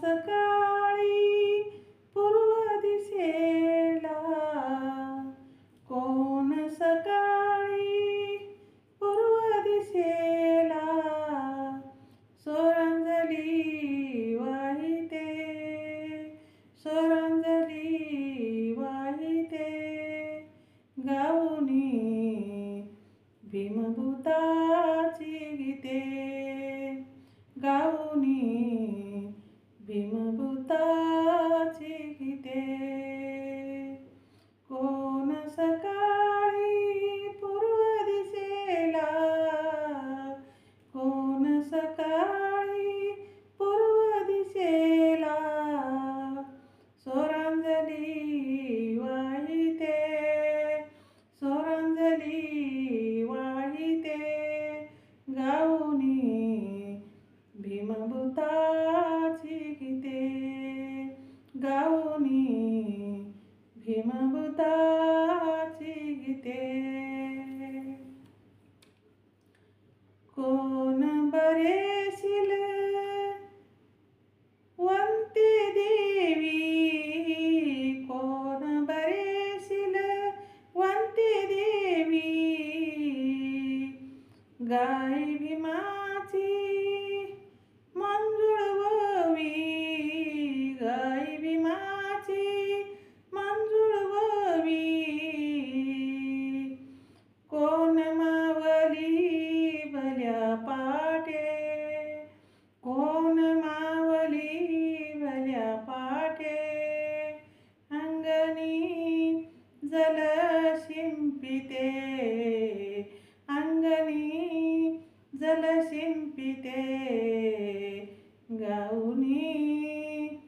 the girl. that 따 गाऊनी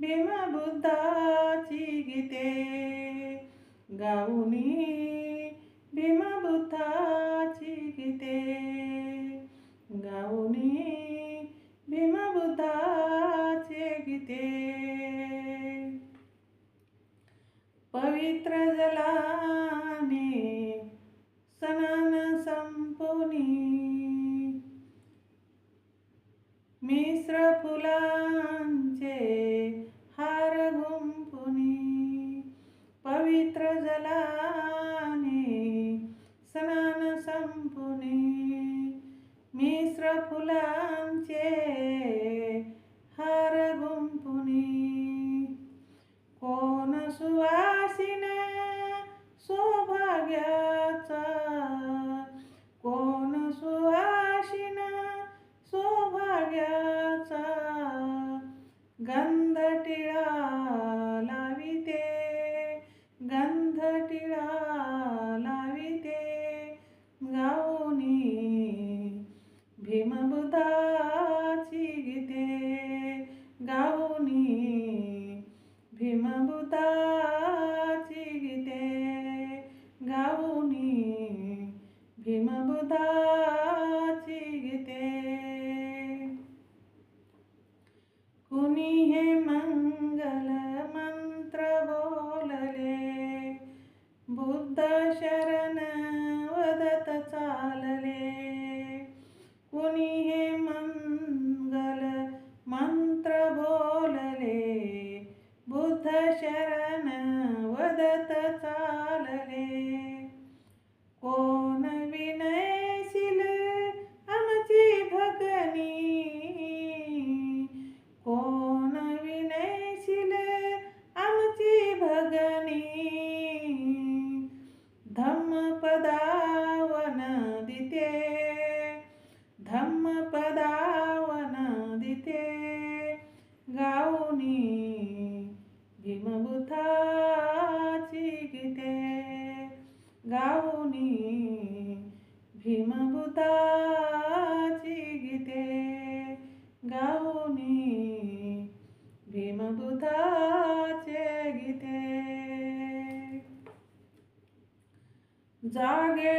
भीमबुद्धाची गीते. गाऊनी भीमबुद्धाची गीते. गाऊनी भीमबुद्धाचे गीते. पवित्र जला కులాంచే హారగుంపుని పవిత్ర జలాని స్నాన సంపుని మిశ్ర కులా भीमबुथाची गीते गाऊनी भीमबुथाची गीते गाऊनी भीमबुथाचे गीते जागे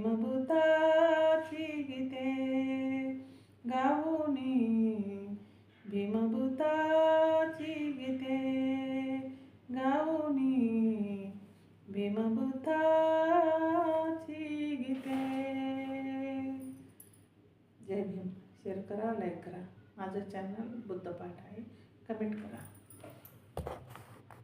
भीमभूताची गीते गाऊनी भीमभूताची गीते गाऊनी भीमभूताची गीते. जय भीम. शेअर करा लाईक करा. माझं चॅनल बुद्धपाठ आहे. कमेंट करा.